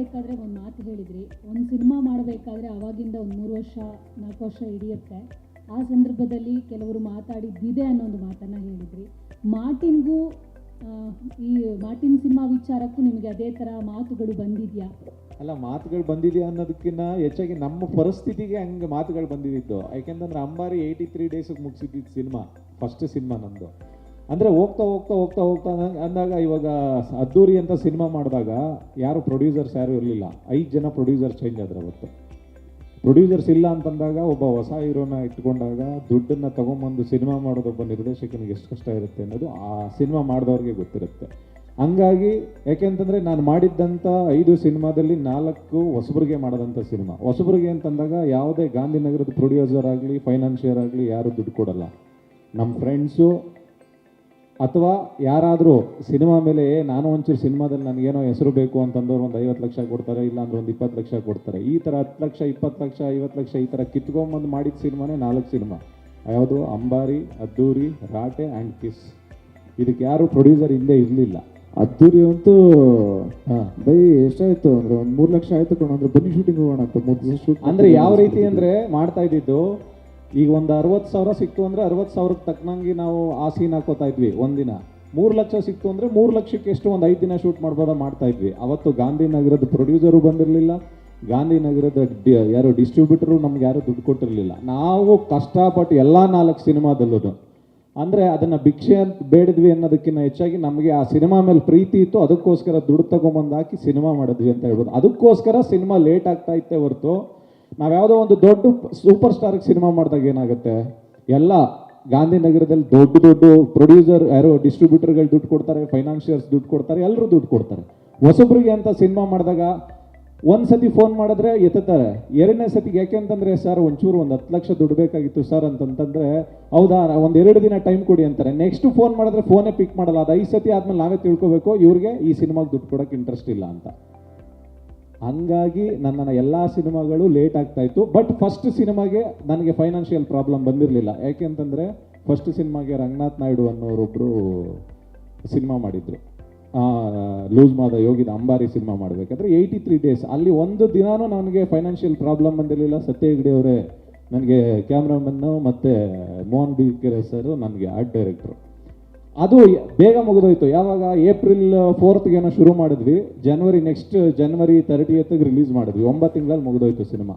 ಮಾತಾಡಬೇಕಾದ್ರೆ ಒಂದು ಮಾತು ಹೇಳಿದ್ರಿ. ಒಂದು ಸಿನಿಮಾ ಮಾಡಬೇಕಾದ್ರೆ ಅವಾಗಿಂದ ಒಂದು ಮೂರು ವರ್ಷ, ನಾಲ್ಕು ವರ್ಷ ಹಿಡಿಯುತ್ತೆ. ಆ ಸಂದರ್ಭದಲ್ಲಿ ಕೆಲವರು ಮಾತಾಡಿದ್ದಿದೆ ಅನ್ನೋ ಒಂದು ಮಾತನ್ನು ಹೇಳಿದ್ರಿ. ಮಾರ್ಟಿನ್ಗೂ ಈ ಮಾರ್ಟಿನ್ ಸಿನಿಮಾ ವಿಚಾರಕ್ಕೂ ನಿಮಗೆ ಅದೇ ಥರ ಮಾತುಗಳು ಬಂದಿದೆಯಾ? ಅಲ್ಲ, ಮಾತುಗಳು ಬಂದಿದೆಯಾ ಅನ್ನೋದಕ್ಕಿಂತ ಹೆಚ್ಚಾಗಿ ನಮ್ಮ ಪರಿಸ್ಥಿತಿಗೆ ಹಂಗೆ ಮಾತುಗಳು ಬಂದಿದ್ದು. ಯಾಕೆಂತಂದ್ರೆ ಅಂಬಾರಿ ಏಯ್ಟಿ ತ್ರೀ ಡೇಸಿಗೆ ಮುಗಿಸಿದ್ದು ಸಿನಿಮಾ ಫಸ್ಟ್ ಸಿನಿಮಾ ನಮ್ಮದು ಅಂದರೆ ಹೋಗ್ತಾ ಹೋಗ್ತಾ ಹೋಗ್ತಾ ಹೋಗ್ತಾ ಅಂದಾಗ ಇವಾಗ ಅದ್ದೂರಿ ಅಂತ ಸಿನಿಮಾ ಮಾಡಿದಾಗ ಯಾರು ಪ್ರೊಡ್ಯೂಸರ್ಸ್ ಯಾರು ಇರಲಿಲ್ಲ. ಐದು ಜನ ಪ್ರೊಡ್ಯೂಸರ್ ಚೇಂಜ್ ಆದ್ರೆ ಅವತ್ತು. ಪ್ರೊಡ್ಯೂಸರ್ಸ್ ಇಲ್ಲ ಅಂತಂದಾಗ ಒಬ್ಬ ಹೊಸ ಹೀರೋನ ಇಟ್ಕೊಂಡಾಗ ದುಡ್ಡನ್ನ ತಗೊಂಬಂದು ಸಿನಿಮಾ ಮಾಡೋದು ಒಬ್ಬ ನಿರ್ದೇಶಕನಿಗೆ ಎಷ್ಟು ಕಷ್ಟ ಇರುತ್ತೆ ಅನ್ನೋದು ಆ ಸಿನಿಮಾ ಮಾಡಿದವ್ರಿಗೆ ಗೊತ್ತಿರುತ್ತೆ. ಹಂಗಾಗಿ ಯಾಕೆಂತಂದ್ರೆ ನಾನು ಮಾಡಿದ್ದಂಥ ಐದು ಸಿನಿಮಾದಲ್ಲಿ ನಾಲ್ಕು ಹೊಸಬರಿಗೆ ಮಾಡಿದಂಥ ಸಿನಿಮಾ. ಹೊಸಬರಿಗೆ ಅಂತಂದಾಗ ಯಾವುದೇ ಗಾಂಧಿನಗರದ ಪ್ರೊಡ್ಯೂಸರ್ ಆಗಲಿ ಫೈನಾನ್ಷಿಯರ್ ಆಗಲಿ ಯಾರು ದುಡ್ಡು ಕೊಡಲ್ಲ. ನಮ್ಮ ಫ್ರೆಂಡ್ಸು ಅಥವಾ ಯಾರಾದರೂ ಸಿನಿಮಾ ಮೇಲೆ "ಏ, ನಾನು ಒಂಚೂರು ಸಿನಿಮಾದಲ್ಲಿ ನನಗೇನೋ ಹೆಸರು ಬೇಕು ಅಂತಂದವ್ರು ಒಂದು ಐವತ್ತು ಲಕ್ಷ ಕೊಡ್ತಾರೆ ಇಲ್ಲಾಂದ್ರೆ ಒಂದು ಇಪ್ಪತ್ತು ಲಕ್ಷ ಕೊಡ್ತಾರೆ. ಈ ಥರ ಹತ್ತು ಲಕ್ಷ ಇಪ್ಪತ್ತು ಲಕ್ಷ ಐವತ್ತು ಲಕ್ಷ ಈ ಥರ ಕಿತ್ಕೊಂಬಂದು ಮಾಡಿದ ಸಿನಿಮಾನೇ ನಾಲ್ಕು ಸಿನಿಮಾ. ಯಾವುದು? ಅಂಬಾರಿ ಅದ್ದೂರಿ ರಾಟೆ ಆ್ಯಂಡ್ ಕಿಸ್. ಇದಕ್ಕೆ ಯಾರು ಪ್ರೊಡ್ಯೂಸರ್ ಹಿಂದೆ ಇರಲಿಲ್ಲ. ಅದ್ದೂರಿ ಅಂತೂ ಹಾಂ ಬೈ ಎಷ್ಟಾಯಿತು? ಅಂದ್ರೆ ಒಂದು ಮೂರು ಲಕ್ಷ ಆಯ್ತು ಕಣ ಅಂದರೆ ಬನ್ನಿ ಶೂಟಿಂಗ್ ಹೋಗೋಣ ಅಂತ ಮೂರು ಶೂಟ್ ಅಂದ್ರೆ ಯಾವ ರೀತಿ ಅಂದ್ರೆ ಮಾಡ್ತಾ ಇದ್ದಿದ್ದು ಈಗ ಒಂದು ಅರವತ್ತು ಸಾವಿರ ಸಿಕ್ತು ಅಂದ್ರೆ ಅರವತ್ತು ಸಾವಿರಕ್ಕೆ ತಕ್ಕನಂಗೆ ನಾವು ಆ ಸೀನ್ ಹಾಕೋತಾ ಇದ್ವಿ ಒಂದಿನ ಮೂರು ಲಕ್ಷ ಸಿಕ್ತು ಅಂದ್ರೆ ಮೂರು ಲಕ್ಷಕ್ಕೆ ಎಷ್ಟು ಒಂದು ಐದು ದಿನ ಶೂಟ್ ಮಾಡ್ಬೋದಾ ಮಾಡ್ತಾ ಇದ್ವಿ. ಅವತ್ತು ಗಾಂಧಿನಗರದ ಪ್ರೊಡ್ಯೂಸರು ಬಂದಿರಲಿಲ್ಲ. ಗಾಂಧಿನಗರದ ಡಿ, ಯಾರು ಡಿಸ್ಟ್ರಿಬ್ಯೂಟರು ನಮ್ಗೆ ಯಾರು ದುಡ್ಡು ಕೊಟ್ಟಿರಲಿಲ್ಲ. ನಾವು ಕಷ್ಟಪಟ್ಟು ಎಲ್ಲ ನಾಲ್ಕು ಸಿನಿಮಾದಲ್ಲೂ ಅಂದರೆ ಅದನ್ನು ಭಿಕ್ಷೆ ಅಂತ ಬೇಡಿದ್ವಿ ಅನ್ನೋದಕ್ಕಿಂತ ಹೆಚ್ಚಾಗಿ ನಮಗೆ ಆ ಸಿನಿಮಾ ಮೇಲೆ ಪ್ರೀತಿ ಇತ್ತು. ಅದಕ್ಕೋಸ್ಕರ ದುಡ್ಡು ತಗೊಂಬಂದು ಹಾಕಿ ಸಿನಿಮಾ ಮಾಡಿದ್ವಿ ಅಂತ ಹೇಳ್ಬೋದು. ಅದಕ್ಕೋಸ್ಕರ ಸಿನಿಮಾ ಲೇಟ್ ಆಗ್ತಾ ಇತ್ತೆ ಹೊರತು ನಾವು ಯಾವುದೋ ಒಂದು ದೊಡ್ಡ ಸೂಪರ್ ಸ್ಟಾರ್ಗೆ ಸಿನಿಮಾ ಮಾಡಿದಾಗ ಏನಾಗುತ್ತೆ? ಎಲ್ಲ ಗಾಂಧಿನಗರದಲ್ಲಿ ದೊಡ್ಡ ದೊಡ್ಡ ಪ್ರೊಡ್ಯೂಸರ್ ಯಾರೋ, ಡಿಸ್ಟ್ರಿಬ್ಯೂಟರ್ಗಳು ದುಡ್ಡು ಕೊಡ್ತಾರೆ, ಫೈನಾನ್ಷಿಯರ್ಸ್ ದುಡ್ಡು ಕೊಡ್ತಾರೆ, ಎಲ್ಲರೂ ದುಡ್ಡು ಕೊಡ್ತಾರೆ. ಹೊಸಬ್ರಿಗೆ ಅಂತ ಸಿನಿಮಾ ಮಾಡಿದಾಗ ಒಂದು ಸತಿ ಫೋನ್ ಮಾಡಿದ್ರೆ ಎತ್ತಾರೆ ಎರಡನೇ ಸತಿ ಯಾಕೆ ಅಂತಂದ್ರೆ, ಸರ್, ಒಂಚೂರು ಒಂದು ಹತ್ತು ಲಕ್ಷ ದುಡ್ಡು ಬೇಕಾಗಿತ್ತು ಸರ್ ಅಂತಂತಂದ್ರೆ, ಹೌದಾ, ಒಂದು ಎರಡು ದಿನ ಟೈಮ್ ಕೊಡಿ ಅಂತಾರೆ. ನೆಕ್ಸ್ಟ್ ಫೋನ್ ಮಾಡಿದ್ರೆ ಫೋನೇ ಪಿಕ್ ಮಾಡಲ್ಲ. ಅದು ಐದು ಸತಿ ಆದ್ಮೇಲೆ ನಾವೇ ತಿಳ್ಕೊಬೇಕು, ಇವ್ರಿಗೆ ಈ ಸಿನಿಮಾಗೆ ದುಡ್ಡು ಕೊಡೋಕೆ ಇಂಟ್ರೆಸ್ಟ್ ಇಲ್ಲ ಅಂತ. ಹಂಗಾಗಿ ನನ್ನ ಎಲ್ಲ ಸಿನಿಮಾಗಳು ಲೇಟ್ ಆಗ್ತಾ ಇತ್ತು. ಬಟ್ ಫಸ್ಟ್ ಸಿನಿಮಾಗೆ ನನಗೆ ಫೈನಾನ್ಷಿಯಲ್ ಪ್ರಾಬ್ಲಮ್ ಬಂದಿರಲಿಲ್ಲ. ಯಾಕೆ ಅಂತಂದರೆ ಫಸ್ಟ್ ಸಿನಿಮಾಗೆ ರಂಗನಾಥ್ ನಾಯ್ಡು ಅನ್ನೋರೊಬ್ಬರು ಸಿನಿಮಾ ಮಾಡಿದ್ರು. ಲೂಸ್ ಮಾದ ಯೋಗಿದ ಅಂಬಾರಿ ಸಿನಿಮಾ ಮಾಡಬೇಕಾದ್ರೆ ಏಯ್ಟಿ ತ್ರೀ ಡೇಸ್ ಅಲ್ಲಿ ಒಂದು ದಿನಾನೂ ನನಗೆ ಫೈನಾನ್ಷಿಯಲ್ ಪ್ರಾಬ್ಲಮ್ ಬಂದಿರಲಿಲ್ಲ. ಸತ್ಯ ಹೆಗ್ಡೆ ಅವರೇ, ನನಗೆ ಕ್ಯಾಮ್ರಾಮನ್ನು ಮತ್ತು ಮೋಹನ್ ಬಿ ಕೆರೆ ಸರ್ ನನಗೆ ಆರ್ಟ್ ಡೈರೆಕ್ಟ್ರು ಅದು ಬೇಗ ಮುಗಿದೋಯ್ತು. ಯಾವಾಗ ಏಪ್ರಿಲ್ ಫೋರ್ತ್ಗೆ ಏನೋ ಶುರು ಮಾಡಿದ್ವಿ. ಜನವರಿ ನೆಕ್ಸ್ಟ್ ಜನವರಿ ತರ್ಟಿಯತ್ಗೆ ರಿಲೀಸ್ ಮಾಡಿದ್ವಿ. ಒಂಬತ್ತು ತಿಂಗಳಲ್ಲಿ ಮುಗಿದೋಯ್ತು ಸಿನಿಮಾ.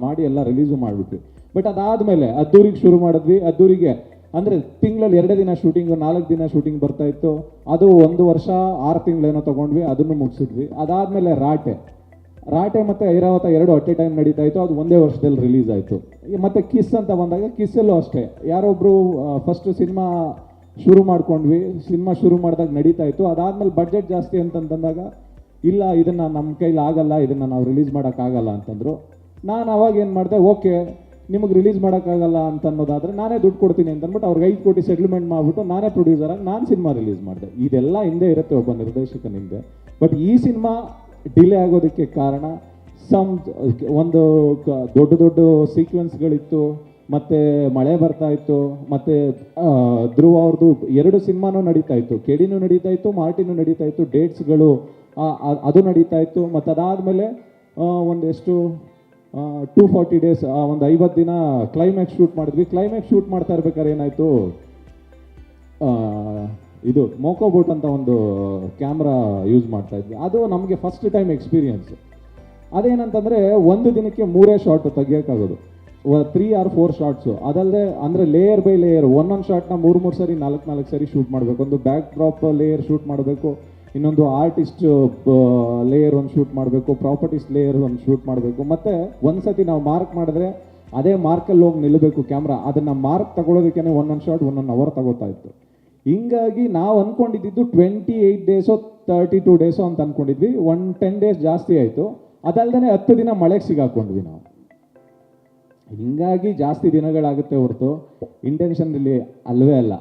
ಮಾಡಿ ಎಲ್ಲ ರಿಲೀಸು ಮಾಡಿಬಿಟ್ವಿ. ಬಟ್ ಅದಾದಮೇಲೆ ಅದ್ದೂರಿಗೆ ಶುರು ಮಾಡಿದ್ವಿ. ಅದ್ದೂರಿಗೆ ಅಂದರೆ ತಿಂಗಳಲ್ಲಿ ಎರಡೇ ದಿನ ಶೂಟಿಂಗು ನಾಲ್ಕು ದಿನ ಶೂಟಿಂಗ್ ಬರ್ತಾ ಇತ್ತು. ಅದು ಒಂದು ವರ್ಷ, ಆರು ತಿಂಗಳೇನೋ ತೊಗೊಂಡ್ವಿ. ಅದನ್ನು ಮುಗಿಸಿದ್ವಿ. ಅದಾದಮೇಲೆ ರಾಟೆ. ರಾಟೆ ಮತ್ತು ಐರಾವತ ಎರಡು ಅಟ್ ಎ ಟೈಮ್ ನಡೀತಾ ಇತ್ತು. ಅದು ಒಂದೇ ವರ್ಷದಲ್ಲಿ ರಿಲೀಸ್ ಆಯಿತು. ಮತ್ತು ಕಿಸ್ ಅಂತ ಬಂದಾಗ ಕಿಸ್ಸಲ್ಲೂ ಅಷ್ಟೇ. ಯಾರೊಬ್ಬರು ಫಸ್ಟ್ ಸಿನಿಮಾ ಶುರು ಮಾಡ್ಕೊಂಡ್ವಿ. ಸಿನಿಮಾ ಶುರು ಮಾಡಿದಾಗ ನಡೀತಾ ಇತ್ತು. ಅದಾದ್ಮೇಲೆ ಬಡ್ಜೆಟ್ ಜಾಸ್ತಿ ಅಂತಂದಾಗ ಇಲ್ಲ, ಇದನ್ನು ನಮ್ಮ ಕೈಲಿ ಆಗಲ್ಲ, ಇದನ್ನು ನಾವು ರಿಲೀಸ್ ಮಾಡೋಕ್ಕಾಗಲ್ಲ ಅಂತಂದರು. ನಾನು ಅವಾಗ ಏನು ಮಾಡಿದೆ, ಓಕೆ, ನಿಮಗೆ ರಿಲೀಸ್ ಮಾಡೋಕ್ಕಾಗಲ್ಲ ಅಂತ ಅನ್ನೋದಾದ್ರೆ ನಾನೇ ದುಡ್ಡು ಕೊಡ್ತೀನಿ ಅಂತ ಅಂದ್ಬಿಟ್ಟು ಅವ್ರಿಗೆ ಐದು ಕೋಟಿ ಸೆಟ್ಲ್ಮೆಂಟ್ ಮಾಡಿಬಿಟ್ಟು ನಾನೇ ಪ್ರೊಡ್ಯೂಸರ್ ಆಗಿ ನಾನು ಸಿನಿಮಾ ರಿಲೀಸ್ ಮಾಡಿದೆ. ಇದೆಲ್ಲ ಹಿಂದೆ ಇರುತ್ತೆ ಒಬ್ಬ ನಿರ್ದೇಶಕನ ಹಿಂದೆ. ಬಟ್ ಈ ಸಿನಿಮಾ ಡಿಲೇ ಆಗೋದಕ್ಕೆ ಕಾರಣ ಸಮ್ ಒಂದು ದೊಡ್ಡ ದೊಡ್ಡ ಸೀಕ್ವೆನ್ಸ್ಗಳಿತ್ತು ಮತ್ತೆ ಮಳೆ ಬರ್ತಾ ಇತ್ತು, ಮತ್ತೆ ಧ್ರುವ ಅವ್ರದ್ದು ಎರಡು ಸಿನಿಮಾನೂ ನಡೀತಾ ಇತ್ತು. ಕೆಡಿನೂ ನಡೀತಾ ಇತ್ತು, ಮಾರ್ಟಿನೂ ನಡೀತಾ ಇತ್ತು, ಡೇಟ್ಸ್ಗಳು ಅದು ನಡೀತಾ ಇತ್ತು. ಮತ್ತು ಅದಾದಮೇಲೆ ಒಂದೆಷ್ಟು ಟೂ ಫಾರ್ಟಿ ಡೇಸ್ ಒಂದು ಐವತ್ತು ದಿನ ಕ್ಲೈಮ್ಯಾಕ್ಸ್ ಶೂಟ್ ಮಾಡಿದ್ವಿ. ಕ್ಲೈಮ್ಯಾಕ್ಸ್ ಶೂಟ್ ಮಾಡ್ತಾ ಇರ್ಬೇಕಾದ್ರೆ ಏನಾಯಿತು? ಇದು ಮೋಕೋ ಬೋಟ್ ಅಂತ ಒಂದು ಕ್ಯಾಮ್ರಾ ಯೂಸ್ ಮಾಡ್ತಾ ಇದ್ವಿ. ಅದು ನಮಗೆ ಫಸ್ಟ್ ಟೈಮ್ ಎಕ್ಸ್ಪೀರಿಯನ್ಸ್ ಅದೇನಂತಂದರೆ, ಒಂದು ದಿನಕ್ಕೆ ಮೂರೇ ಶಾರ್ಟ್ ತೆಗಿಯೋಕ್ಕಾಗೋದು. ತ್ರೀ ಆರ್ ಫೋರ್ ಶಾರ್ಟ್ಸು ಅದಲ್ಲದೆ ಅಂದರೆ ಲೇಯರ್ ಬೈ ಲೇಯರ್ ಒಂದೊಂದು ಶಾರ್ಟ್ನ ಮೂರು ಮೂರು ಸರಿ, ನಾಲ್ಕು ನಾಲ್ಕು ಸರಿ ಶೂಟ್ ಮಾಡಬೇಕು. ಒಂದು ಬ್ಯಾಕ್ ಡ್ರಾಪ್ ಲೇಯರ್ ಶೂಟ್ ಮಾಡಬೇಕು. ಇನ್ನೊಂದು ಆರ್ಟಿಸ್ಟ್ ಲೇಯರ್ ಒಂದು ಶೂಟ್ ಮಾಡಬೇಕು. ಪ್ರಾಪರ್ಟೀಸ್ ಲೇಯರ್ ಒಂದು ಶೂಟ್ ಮಾಡಬೇಕು. ಮತ್ತು ಒಂದು ಸತಿ ನಾವು ಮಾರ್ಕ್ ಮಾಡಿದ್ರೆ ಅದೇ ಮಾರ್ಕಲ್ಲಿ ಹೋಗಿ ನಿಲ್ಲಬೇಕು ಕ್ಯಾಮ್ರಾ ಅದನ್ನು ಮಾರ್ಕ್ ತಗೊಳ್ಳೋದಕ್ಕೆ ಒಂದೊಂದು ಶಾರ್ಟ್ ಒಂದೊಂದು ಅವರ್ ತಗೋತಾ ಇತ್ತು. ಹಿಂಗಾಗಿ ನಾವು ಅಂದ್ಕೊಂಡಿದ್ದು ಟ್ವೆಂಟಿ ಏಯ್ಟ್ ಡೇಸೋ ತರ್ಟಿ ಟೂ ಡೇಸೋ ಅಂತ ಅಂದ್ಕೊಂಡಿದ್ವಿ ಒನ್ ಟೆನ್ ಡೇಸ್ ಜಾಸ್ತಿ ಆಯಿತು. ಅದಲ್ಲದೆ ಹತ್ತು ದಿನ ಮಳೆಗೆ ಸಿಗಾಕೊಂಡ್ವಿ ನಾವು. ಹಿಂಗಾಗಿ ಜಾಸ್ತಿ ದಿನಗಳಾಗುತ್ತೆ ಹೊರತು ಇಂಟೆನ್ಷನ್ ಇಲ್ಲಿ ಅಲ್ವೇ ಅಲ್ಲ.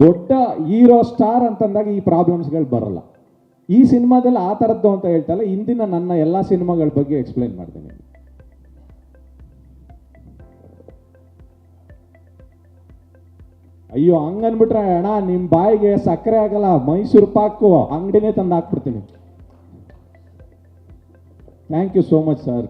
ದೊಡ್ಡ ಹೀರೋ ಸ್ಟಾರ್ ಅಂತಂದಾಗ ಈ ಪ್ರಾಬ್ಲಮ್ಸ್ಗಳು ಬರಲ್ಲ. ಈ ಸಿನಿಮಾದಲ್ಲಿ ಆ ಥರದ್ದು ಅಂತ ಹೇಳ್ತಲ್ಲ ಇಂದಿನ ನನ್ನ ಎಲ್ಲ ಸಿನಿಮಾಗಳ ಬಗ್ಗೆ ಎಕ್ಸ್ಪ್ಲೈನ್ ಮಾಡ್ತೀನಿ. ಅಯ್ಯೋ, ಹಂಗನ್ಬಿಟ್ರೆ ಅಣ್ಣ ನಿಮ್ಮ ಬಾಯಿಗೆ ಸಕ್ಕರೆ ಆಗಲ್ಲ, ಮೈಸೂರು ಪಾಕು, ಅಂಗಡಿನೇ ತಂದು ಹಾಕ್ಬಿಡ್ತೀನಿ thank you so much sir